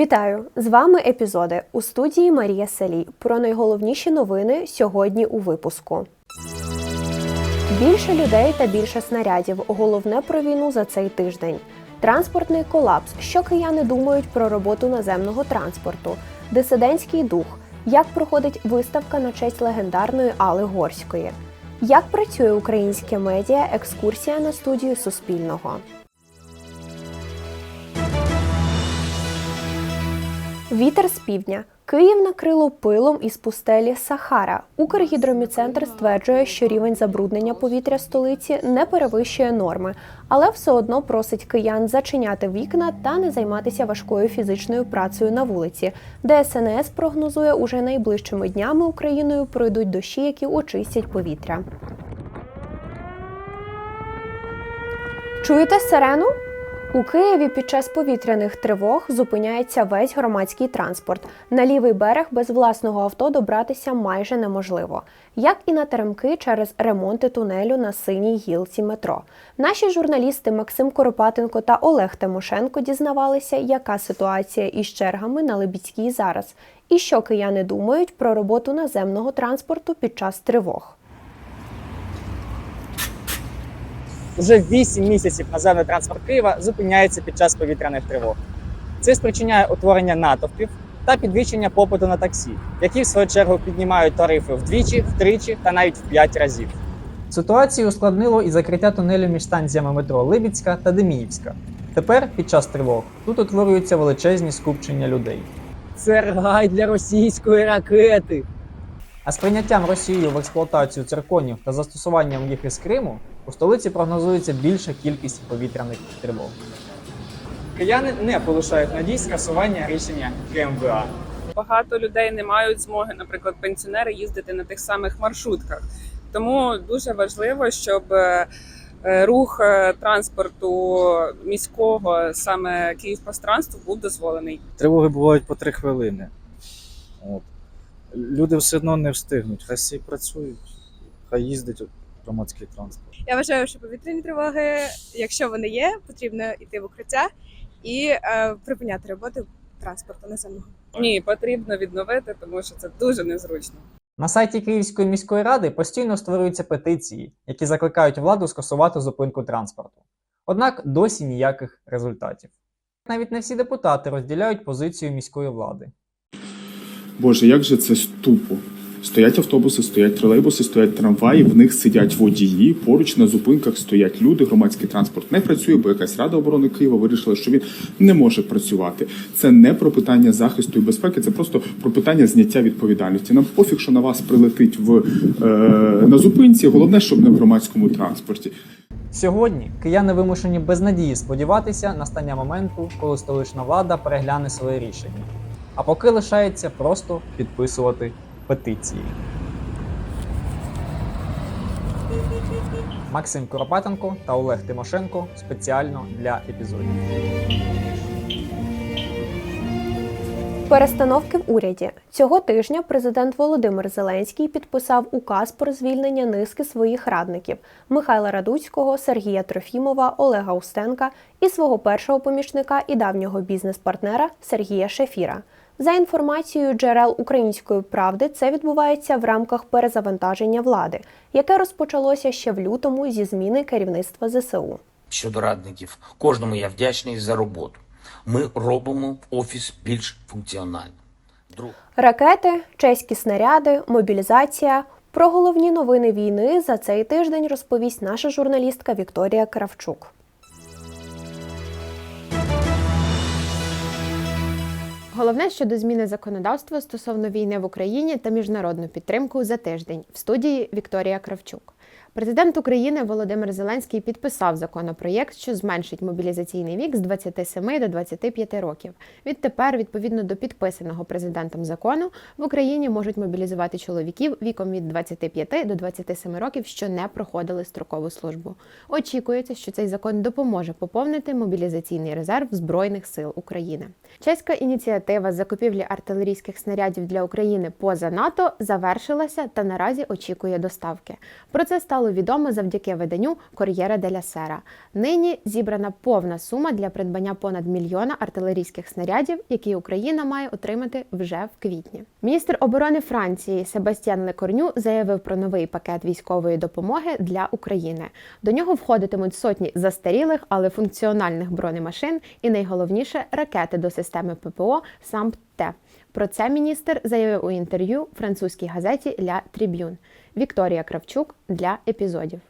Вітаю! З вами епізоди у студії Марія Салій. Про найголовніші новини сьогодні у випуску. Більше людей та більше снарядів. Головне про війну за цей тиждень. Транспортний колапс. Що кияни думають про роботу наземного транспорту? Дисидентський дух. Як проходить виставка на честь легендарної Али Горської? Як працює українське медіа? Екскурсія на студію Суспільного. Вітер з півдня. Київ накрило пилом із пустелі Сахара. Укргідроміцентр стверджує, що рівень забруднення повітря столиці не перевищує норми, але все одно просить киян зачиняти вікна та не займатися важкою фізичною працею на вулиці. ДСНС прогнозує, уже найближчими днями Україною пройдуть дощі, які очистять повітря. Чуєте сирену? У Києві під час повітряних тривог зупиняється весь громадський транспорт. На лівий берег без власного авто добратися майже неможливо, як і на теремки через ремонти тунелю на синій гілці метро. Наші журналісти Максим Коропатенко та Олег Тимошенко дізнавалися, яка ситуація із чергами на Лебідській зараз, і що кияни думають про роботу наземного транспорту під час тривог. Уже 8 місяців наземний транспорт Києва зупиняється під час повітряних тривог. Це спричиняє утворення натовпів та підвищення попиту на таксі, які в свою чергу піднімають тарифи вдвічі, втричі та навіть в 5 разів. Ситуацію ускладнило і закриття тунелю між станціями метро Либідська та Деміївська. Тепер, під час тривог, тут утворюються величезні скупчення людей. Це рай для російської ракети. А з прийняттям Росією в експлуатацію цирконів та застосуванням їх із Криму у столиці прогнозується більша кількість повітряних тривог. Кияни не полишають надій скасування рішення КМВА. багато людей не мають змоги, наприклад, пенсіонери їздити на тих самих маршрутках. Тому дуже важливо, щоб е, е, рух е, транспорту міського саме Київпространству був дозволений. Тривоги бувають по три хвилини. От. Люди все одно не встигнуть. Хай всі працюють, хай їздить громадський транспорт. Я вважаю, що повітряні тривоги, якщо вони є, потрібно йти в укриття і е, припиняти роботу транспорту наземного. Ні, потрібно відновити, тому що це дуже незручно. На сайті Київської міської ради постійно створюються петиції, які закликають владу скасувати зупинку транспорту. Однак досі ніяких результатів. Навіть не всі депутати розділяють позицію міської влади. Боже, як же це тупо. Стоять автобуси, стоять тролейбуси, стоять трамваї, в них сидять водії. Поруч на зупинках стоять люди. Громадський транспорт не працює, бо якась рада оборони Києва вирішила, що він не може працювати. Це не про питання захисту і безпеки, це просто про питання зняття відповідальності. Нам пофіг, що на вас прилетить в е, на зупинці. Головне, щоб не в громадському транспорті. Сьогодні кияни вимушені без надії сподіватися настання моменту, коли столична влада перегляне своє рішення. А поки лишається просто підписувати петиції. Максим Коропатенко та Олег Тимошенко спеціально для епізодів. Перестановки в уряді цього тижня президент Володимир Зеленський підписав указ про звільнення низки своїх радників Михайла Радуцького, Сергія Трофімова, Олега Устенка і свого першого помічника і давнього бізнес-партнера Сергія Шефіра. За інформацією джерел української правди, це відбувається в рамках перезавантаження влади, яке розпочалося ще в лютому зі зміни керівництва ЗСУ. щодо радників. Кожному я вдячний за роботу. Ми робимо офіс більш функціональним. Друг. Ракети, чеські снаряди, мобілізація. Про головні новини війни за цей тиждень розповість наша журналістка Вікторія Кравчук. Головне щодо зміни законодавства стосовно війни в Україні та міжнародну підтримку за тиждень в студії Вікторія Кравчук. Президент України Володимир Зеленський підписав законопроєкт, що зменшить мобілізаційний вік з 27 до 25 років. Відтепер, відповідно до підписаного президентом закону, в Україні можуть мобілізувати чоловіків віком від 25 до 27 років, що не проходили строкову службу. Очікується, що цей закон допоможе поповнити мобілізаційний резерв Збройних сил України. Чеська ініціатива закупівлі артилерійських снарядів для України поза НАТО завершилася та наразі очікує доставки. Про це стало відомо завдяки виданню Кор'єра деля Сера. Нині зібрана повна сума для придбання понад мільйона артилерійських снарядів, які Україна має отримати вже в квітні. Міністр оборони Франції Себастьян Лекорню заявив про новий пакет військової допомоги для України. До нього входитимуть сотні застарілих, але функціональних бронемашин і найголовніше ракети до системи ППО САМП-Т. Про це міністр заявив у інтерв'ю французькій газеті Ля Тріб'юн. Вікторія Кравчук для епізодів.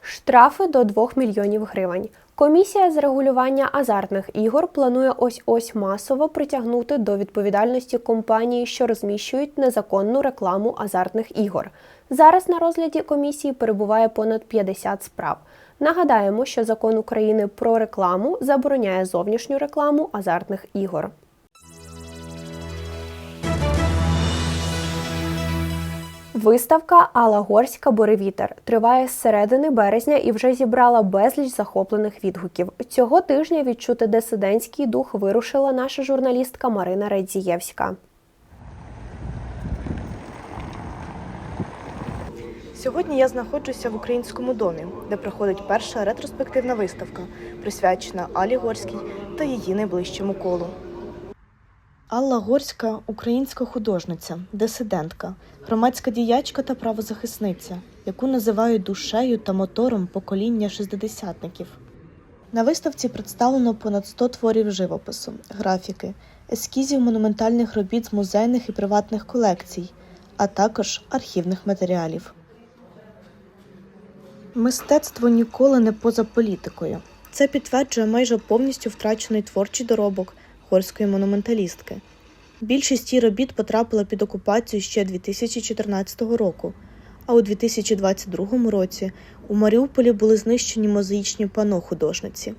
Штрафи до 2 мільйонів гривень. Комісія з регулювання азартних ігор планує ось ось масово притягнути до відповідальності компанії, що розміщують незаконну рекламу азартних ігор. Зараз на розгляді комісії перебуває понад 50 справ. Нагадаємо, що закон України про рекламу забороняє зовнішню рекламу азартних ігор. Виставка Алла Горська Боревітер триває з середини березня і вже зібрала безліч захоплених відгуків. Цього тижня відчути дисидентський дух вирушила наша журналістка Марина Редзієвська. Сьогодні я знаходжуся в українському домі, де проходить перша ретроспективна виставка, присвячена Алі Горській та її найближчому колу. Алла Горська українська художниця, дисидентка, громадська діячка та правозахисниця, яку називають душею та мотором покоління шестидесятників. На виставці представлено понад 100 творів живопису, графіки, ескізів монументальних робіт з музейних і приватних колекцій, а також архівних матеріалів. Мистецтво ніколи не поза політикою. Це підтверджує майже повністю втрачений творчий доробок горської монументалістки. Більшість її робіт потрапила під окупацію ще 2014 року, а у 2022 році у Маріуполі були знищені мозаїчні пано художниці.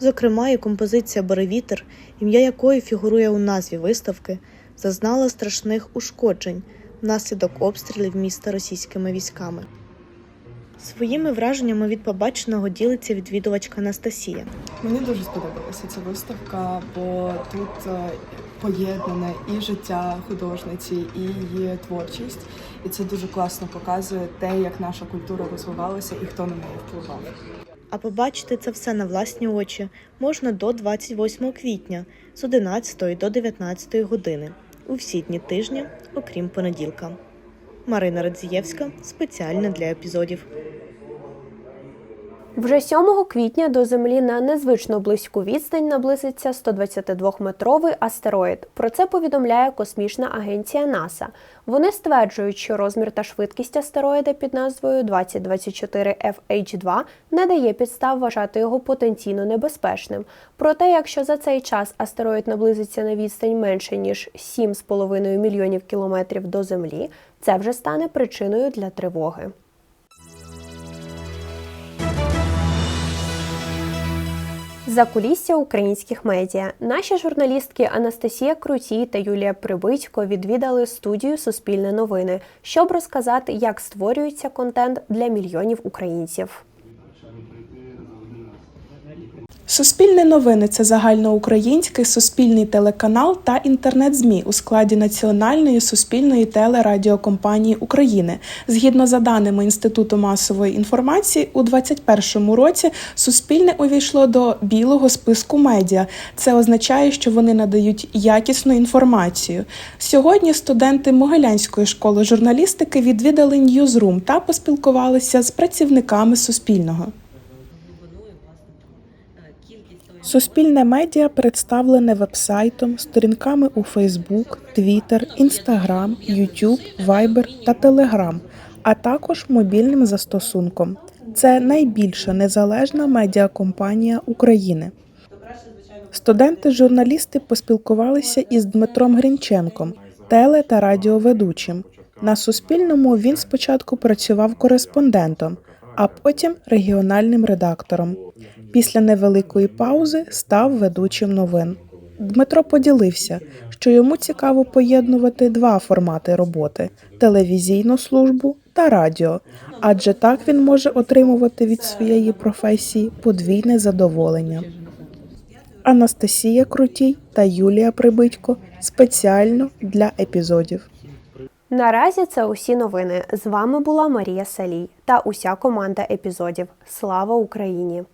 Зокрема, і композиція Боревітер, ім'я якої фігурує у назві виставки, зазнала страшних ушкоджень внаслідок обстрілів міста російськими військами. Своїми враженнями від побаченого ділиться відвідувачка Анастасія. Мені дуже сподобалася ця виставка, бо тут е, поєднане і життя художниці, і її творчість. І це дуже класно показує те, як наша культура розвивалася і хто на неї впливав. А побачити це все на власні очі можна до 28 квітня з 11 до 19 години у всі дні тижня, окрім понеділка. Марина Радзієвська спеціально для епізодів. Вже 7 квітня до Землі на незвично близьку відстань наблизиться 122-метровий астероїд. Про це повідомляє космічна агенція НАСА. Вони стверджують, що розмір та швидкість астероїда під назвою 2024 FH2 не дає підстав вважати його потенційно небезпечним. Проте, якщо за цей час астероїд наблизиться на відстань менше ніж 7,5 мільйонів кілометрів до Землі, це вже стане причиною для тривоги. Закулісся українських медіа. Наші журналістки Анастасія Крутій та Юлія Прибитько відвідали студію Суспільне новини, щоб розказати, як створюється контент для мільйонів українців. Суспільне новини це загальноукраїнський суспільний телеканал та інтернет-змі у складі Національної суспільної телерадіокомпанії України. Згідно за даними Інституту масової інформації, у 2021 році Суспільне увійшло до білого списку медіа. Це означає, що вони надають якісну інформацію. Сьогодні студенти Могилянської школи журналістики відвідали Ньюзрум та поспілкувалися з працівниками Суспільного. Суспільне медіа представлене вебсайтом, сторінками у Фейсбук, Твіттер, Інстаграм, Ютуб, Вайбер та Телеграм, а також мобільним застосунком. Це найбільша незалежна медіакомпанія України. Студенти-журналісти поспілкувалися із Дмитром Гринченком, теле та радіоведучим. На Суспільному він спочатку працював кореспондентом, а потім регіональним редактором. Після невеликої паузи став ведучим новин. Дмитро поділився, що йому цікаво поєднувати два формати роботи телевізійну службу та радіо, адже так він може отримувати від своєї професії подвійне задоволення. Анастасія Крутій та Юлія Прибитько спеціально для епізодів. Наразі це усі новини. З вами була Марія Салій та уся команда епізодів. Слава Україні!